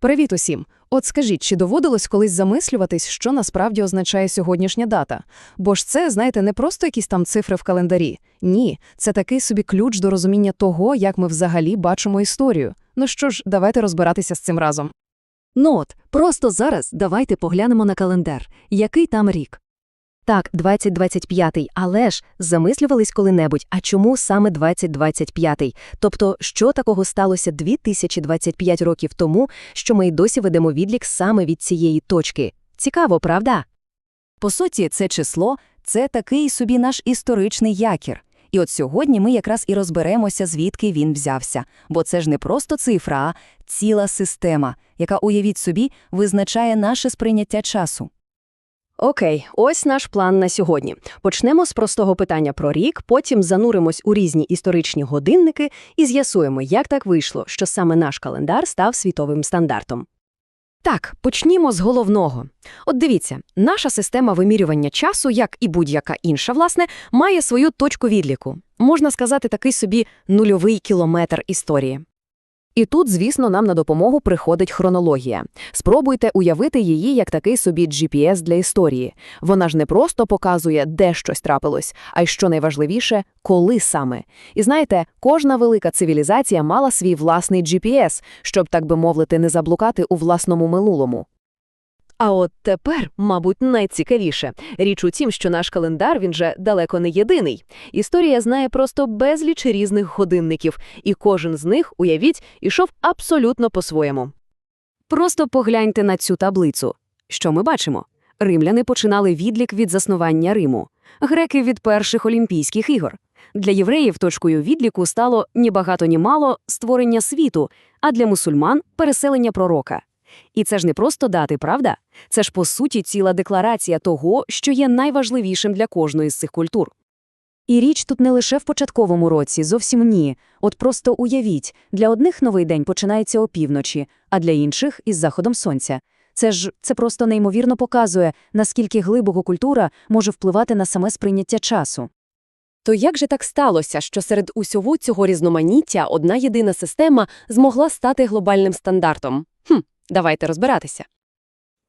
Привіт усім! От скажіть, чи доводилось колись замислюватись, що насправді означає сьогоднішня дата? Бо ж це, знаєте, не просто якісь там цифри в календарі. Ні, це такий собі ключ до розуміння того, як ми взагалі бачимо історію. Ну що ж, давайте розбиратися з цим разом. Ну от, просто зараз давайте поглянемо на календар. Який там рік? Так, 2025, але ж замислювались коли-небудь, а чому саме 2025? Тобто, що такого сталося 2025 років тому, що ми й досі ведемо відлік саме від цієї точки? Цікаво, правда? По суті, це число – це такий собі наш історичний якір. І от сьогодні ми якраз і розберемося, звідки він взявся. Бо це ж не просто цифра, а ціла система, яка, уявіть собі, визначає наше сприйняття часу. Окей, ось наш план на сьогодні. Почнемо з простого питання про рік, потім зануримось у різні історичні годинники і з'ясуємо, як так вийшло, що саме наш календар став світовим стандартом. Так, почнімо з головного. От дивіться, наша система вимірювання часу, як і будь-яка інша, власне, має свою точку відліку. Можна сказати, такий собі нульовий кілометр історії. І тут, звісно, нам на допомогу приходить хронологія. Спробуйте уявити її як такий собі GPS для історії. Вона ж не просто показує, де щось трапилось, а й що найважливіше, коли саме. І знаєте, кожна велика цивілізація мала свій власний GPS, щоб, так би мовити, не заблукати у власному минулому. А от тепер, мабуть, найцікавіше. Річ у тім, що наш календар, він же далеко не єдиний. Історія знає просто безліч різних годинників, і кожен з них, уявіть, ішов абсолютно по-своєму. Просто погляньте на цю таблицю. Що ми бачимо? Римляни починали відлік від заснування Риму, греки – від перших Олімпійських ігор. Для євреїв точкою відліку стало ні багато ні мало створення світу, а для мусульман – переселення пророка. І це ж не просто дати, правда? Це ж, по суті, ціла декларація того, що є найважливішим для кожної з цих культур. І річ тут не лише в початковому році, зовсім ні. От просто уявіть, для одних новий день починається опівночі, а для інших – із заходом сонця. Це ж це просто неймовірно показує, наскільки глибоко культура може впливати на саме сприйняття часу. То як же так сталося, що серед усього цього різноманіття одна єдина система змогла стати глобальним стандартом? Хм, давайте розбиратися.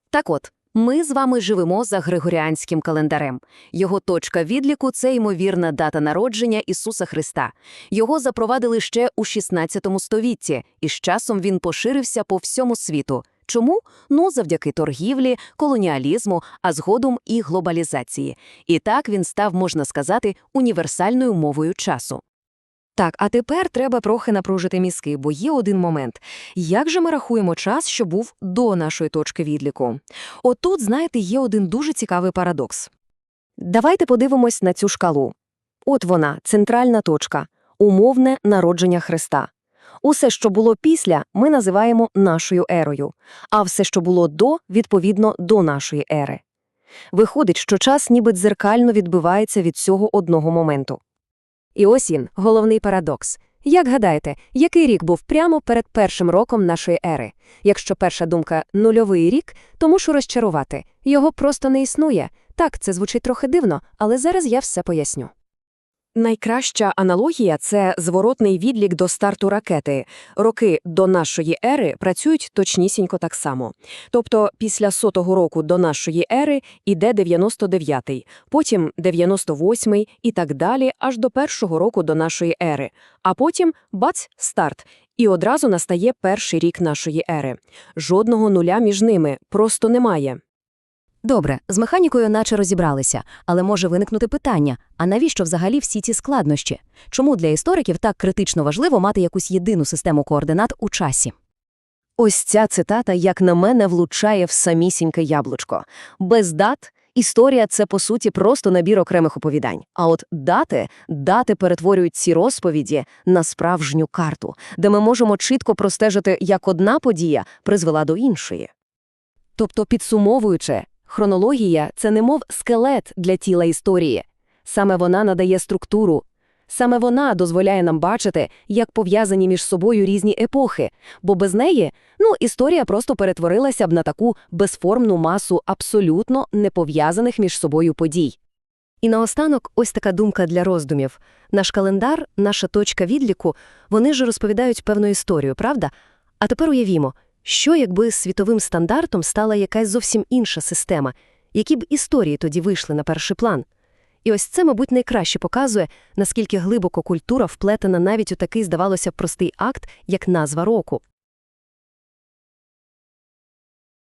Так от, ми з вами живемо за Григоріанським календарем. Його точка відліку – це ймовірна дата народження Ісуса Христа. Його запровадили ще у 16 столітті, і з часом він поширився по всьому світу. Чому? Ну, завдяки торгівлі, колоніалізму, а згодом і глобалізації. І так він став, можна сказати, універсальною мовою часу. Так, а тепер треба трохи напружити мізки, бо є один момент. Як же ми рахуємо час, що був до нашої точки відліку? Отут, знаєте, є один дуже цікавий парадокс. Давайте подивимось на цю шкалу. От вона, центральна точка, умовне народження Христа. Усе, що було після, ми називаємо нашою ерою, а все, що було до, відповідно до нашої ери. Виходить, що час ніби дзеркально відбивається від цього одного моменту. І ось він, головний парадокс. Як гадаєте, який рік був прямо перед першим роком нашої ери? Якщо перша думка – нульовий рік, то мушу розчарувати. Його просто не існує. Так, це звучить трохи дивно, але зараз я все поясню. Найкраща аналогія – це зворотний відлік до старту ракети. Роки до нашої ери працюють точнісінько так само. Тобто після сотого року до нашої ери іде 99-й, потім 98-й і так далі аж до першого року до нашої ери. А потім – бац, старт. І одразу настає перший рік нашої ери. Жодного нуля між ними просто немає. Добре, з механікою наче розібралися, але може виникнути питання, а навіщо взагалі всі ці складнощі? Чому для істориків так критично важливо мати якусь єдину систему координат у часі? Ось ця цитата, як на мене, влучає в самісіньке яблучко. Без дат історія – це, по суті, просто набір окремих оповідань. А от дати, дати перетворюють ці розповіді на справжню карту, де ми можемо чітко простежити, як одна подія призвела до іншої. Тобто, підсумовуючи, Хронологія – це немов скелет для тіла історії. Саме вона надає структуру. Саме вона дозволяє нам бачити, як пов'язані між собою різні епохи, бо без неї, ну, історія просто перетворилася б на таку безформну масу абсолютно непов'язаних між собою подій. І наостанок ось така думка для роздумів. Наш календар, наша точка відліку, вони ж розповідають певну історію, правда? А тепер уявімо, Що якби світовим стандартом стала якась зовсім інша система? Які б історії тоді вийшли на перший план? І ось це, мабуть, найкраще показує, наскільки глибоко культура вплетена навіть у такий, здавалося простий акт, як назва року.